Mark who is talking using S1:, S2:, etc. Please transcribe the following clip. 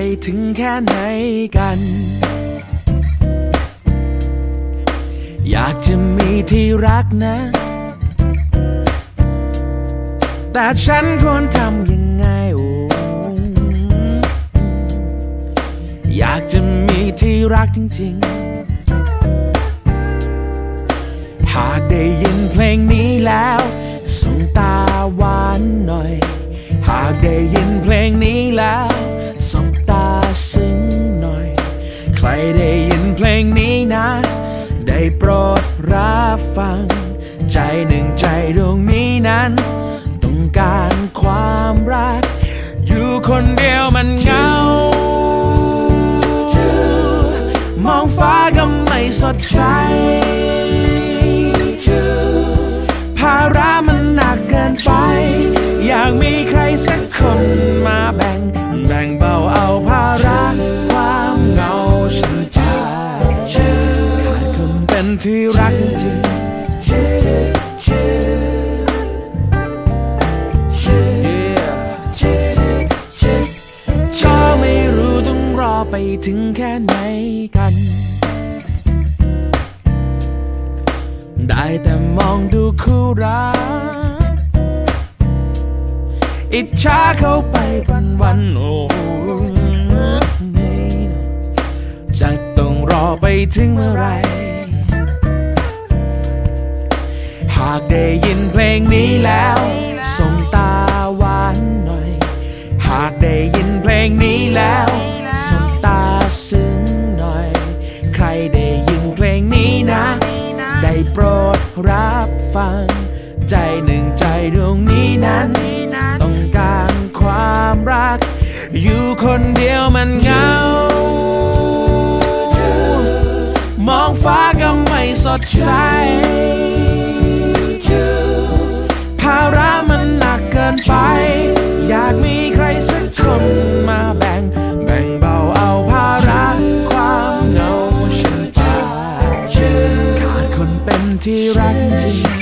S1: ไปถึงแค่ไหนกัน อยากจะมีที่รักนะ แต่ฉันควรทำยังไงโอ้อยากจะมีที่รักจริงๆ หากได้ยินเพลงนี้แล้วส่งตาหวานหน่อย หากได้ยินเพลงนี้แล้ว รับฟัง ใจหนึ่งใจดวงนี้นั้น ต้องการความรัก อยู่คนเดียวมันเหงามองฟ้าก็ไม่สดใสภาระมันหนักเกินไป อยากมีใครสัก ไม่รู้ต้องรอไปถึงแค่ไหนกัน ได้แต่มองดูคู่รัก อิจฉาเข้าไปวันวันโอ้นี่จะต้องรอไปถึงเมื่อไรากได้ยินเพลงนี้แล้วส่งตาหวานหน่อย หากได้ยินเพลงนี้แล้วส่งตาซึ้งหน่อย ใครได้ยินเพลงนี้นะ ได้โปรดรับฟัง ใจหนึ่งใจดวงนี้นั้น ต้องการความรัก อยู่คนเดียวมันเหงามองฟ้าก็ไม่สดใส ที่รักจริง